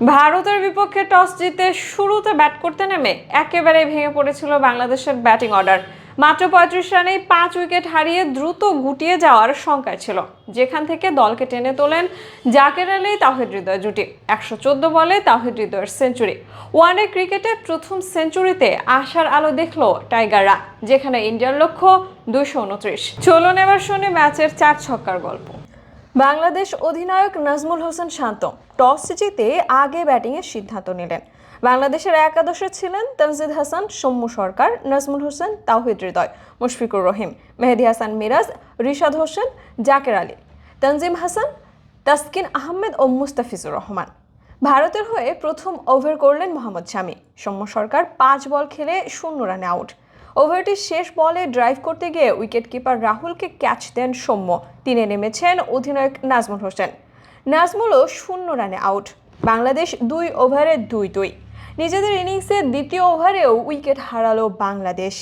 ভারতের বিপক্ষে টস জিতে শুরুতে ব্যাট করতে নেমে একেবারে ভেঙে পড়েছিল বাংলাদেশের ব্যাটিং অর্ডার। মাত্র পঁয়ত্রিশ রানেই পাঁচ উইকেট হারিয়ে দ্রুত গুটিয়ে যাওয়ার শঙ্কায় ছিল। যেখান থেকে দলকে টেনে তোলেন জাকের আলী তাহিদ হৃদয় জুটি। একশো চোদ্দ বলে তাহিদ হৃদয়ের সেঞ্চুরি। ওয়ানডে ক্রিকেটে প্রথম সেঞ্চুরিতে আশার আলো দেখল টাইগাররা, যেখানে ইন্ডিয়ার লক্ষ্য দুশো উনত্রিশ। চলুন এবার শুনে ম্যাচের চার ছক্কার গল্প। বাংলাদেশ অধিনায়ক নাজমুল হোসেন শান্ত টস জিতে আগে ব্যাটিংয়ের সিদ্ধান্ত নিলেন। বাংলাদেশের একাদশে ছিলেন তানজিদ হাসান, সৌম্য সরকার, নাজমুল হোসেন, তাওহিদ হৃদয়, মুশফিকুর রহিম, মেহেদি হাসান মিরাজ, রিশাদ হোসেন, জাকের আলী, তানজিম হাসান, তাসকিন আহমেদ ও মুস্তাফিজুর রহমান। ভারতের হয়ে প্রথম ওভার করলেন মোহাম্মদ শামি। সৌম্য সরকার পাঁচ বল খেলে শূন্য রানে আউট। ওভারটির শেষ বলে ড্রাইভ করতে গিয়ে উইকেটকিপার রাহুলকে ক্যাচ দেন সৌম্য। তিনি নেমেছেন অধিনায়ক নাজমুল হোসেন। নাজমুলও শূন্য রানে আউট। বাংলাদেশ দুই ওভারে দুই দুই। নিজেদের ইনিংসে দ্বিতীয় ওভারেও উইকেট হারালো বাংলাদেশ।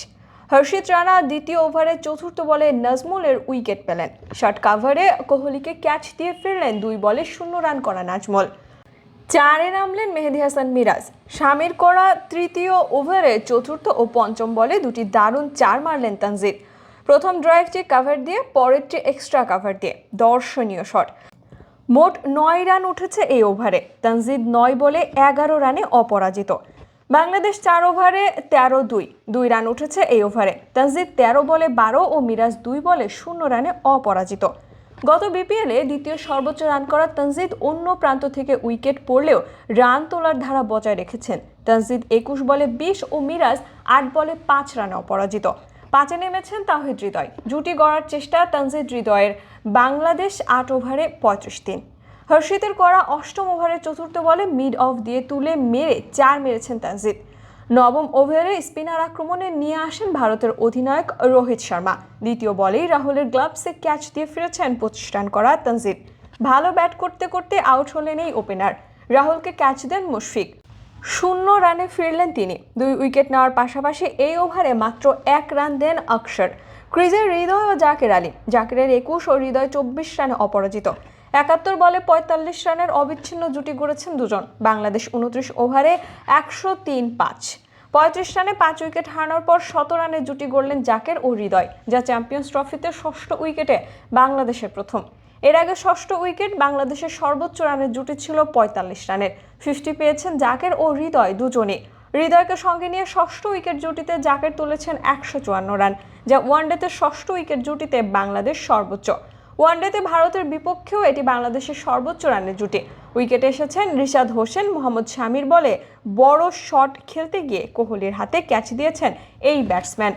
হর্ষিত রানা দ্বিতীয় ওভারে চতুর্থ বলে নাজমুলের উইকেট পেলেন। শর্ট কাভারে কোহলিকে ক্যাচ দিয়ে ফিরলেন দুই বলে শূন্য রান করা নাজমুল। চারে নামলেন মেহেদি হাসান মিরাজ। স্বামীর করা তৃতীয় ওভারে চতুর্থ ও পঞ্চম বলে দুটি দারুণ চার মারলেন তানজিদ। প্রথম ড্রাইভটি কাভার দিয়ে পরেরটি এক্সট্রা কাভার দিয়ে। দর্শনীয় শট মোট নয় রান উঠেছে এই ওভারে। তানজিদ নয় বলে এগারো রানে অপরাজিত। বাংলাদেশ চার ওভারে তেরো দুই। দুই রান উঠেছে এই ওভারে। তানজিদ তেরো বলে বারো ও মিরাজ দুই বলে শূন্য রানে অপরাজিত। গত বিপিএলে দ্বিতীয় সর্বোচ্চ রান করা তানজিদ অন্য প্রান্ত থেকে উইকেট পড়লেও রান তোলার ধারা বজায় রেখেছেন। তানজিদ একুশ বলে বিশ ও মিরাজ আট বলে পাঁচ রানে অপরাজিত পাঁচে নেমেছেন তাহিদ হৃদয়। জুটি গড়ার চেষ্টা তানজিদ হৃদয়ের। বাংলাদেশ আট ওভারে পঁয়ত্রিশ দিন হর্ষিতের করা অষ্টম ওভারের চতুর্থ বলে মিড অফ দিয়ে তুলে মেরে চার মেরেছেন তানজিদ। নবম ওভারে স্পিনার আক্রমণে নিয়ে আসেন ভারতের অধিনায়ক রোহিত শর্মা। দ্বিতীয় বলেই রাহুলের গ্লাভসে ক্যাচ দিয়ে ফিরেছেন প্রতিষ্ঠান করা তানজিদ। ভালো ব্যাট করতে করতে আউট হলেন এই ওপেনার। রাহুলকে ক্যাচ দেন মুশফিক। শূন্য রানে ফিরলেন তিনি। দুই উইকেট নেওয়ার পাশাপাশি এই ওভারে মাত্র এক রান দেন অক্ষর ক্রিজের হৃদয় ও জাকের আলী। জাকেরের একুশ ও হৃদয় চব্বিশ রানে অপরাজিত। একাত্তর বলে পঁয়তাল্লিশ রানের অবিচ্ছিন্ন জুটি গড়েছেন দুজন। বাংলাদেশ উনত্রিশ ওভারে একশো তিন পাঁচ। পঁয়ত্রিশ রানে পাঁচ উইকেট হারানোর পর শত রানের জুটি গড়লেন জাকের ও হৃদয়, যা চ্যাম্পিয়ন্স ট্রফিতে ষষ্ঠ উইকেটে বাংলাদেশের প্রথম। এর আগে ষষ্ঠ উইকেট বাংলাদেশের সর্বোচ্চ রানের জুটি ছিল পঁয়তাল্লিশ রানের। ফিফটি পেয়েছেন জাকের ও হৃদয় দুজনই। হৃদয়কে সঙ্গে নিয়ে ষষ্ঠ উইকেট জুটিতে জাকের তুলেছেন একশো চুয়ান্ন রান। যা ওয়ানডেতে ষষ্ঠ উইকেট জুটিতে বাংলাদেশ সর্বোচ্চ। ওয়ানডেতে ভারতের বিপক্ষেও এটি বাংলাদেশের সর্বোচ্চ রানের জুটি। উইকেটে এসেছেন রিশাদ হোসেন, মোহাম্মদ শামির বলে বড় শট খেলতে গিয়ে কোহলির হাতে ক্যাচ দিয়েছেন এই ব্যাটসম্যান।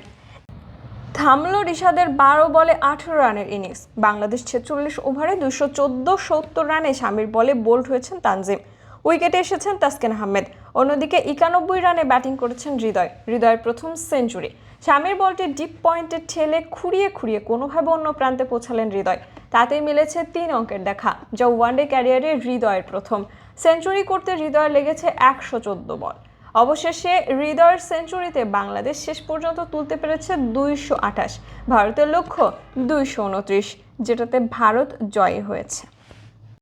থামলো রিশাদের বারো বলে আঠেরো রানের ইনিংস। বাংলাদেশ ছেচল্লিশ ওভারে দুশো চোদ্দ সত্তর রানে স্বামীর বলে বোল্ড হয়েছেন তানজিম। উইকেটে এসেছেন তাসকিন আহমেদ। অন্যদিকে একানব্বই রানে ব্যাটিং করেছেন হৃদয়। হৃদয়ের প্রথম সেঞ্চুরি। স্বামীর বলটি ডিপ পয়েন্টে ঠেলে খুঁড়িয়ে খুঁড়িয়ে কোনোভাবে অন্য প্রান্তে পৌঁছালেন হৃদয়। তাতেই মিলেছে তিন অঙ্কের দেখা, যা ওয়ানডে ক্যারিয়ারে হৃদয়ের প্রথম। সেঞ্চুরি করতে হৃদয় লেগেছে একশো চোদ্দ বল। অবশেষে হৃদয়ের সেঞ্চুরিতে বাংলাদেশ শেষ পর্যন্ত তুলতে পেরেছে দুইশো আঠাশ। ভারতের লক্ষ্য দুইশো উনত্রিশ, যেটাতে ভারত জয়ী হয়েছে।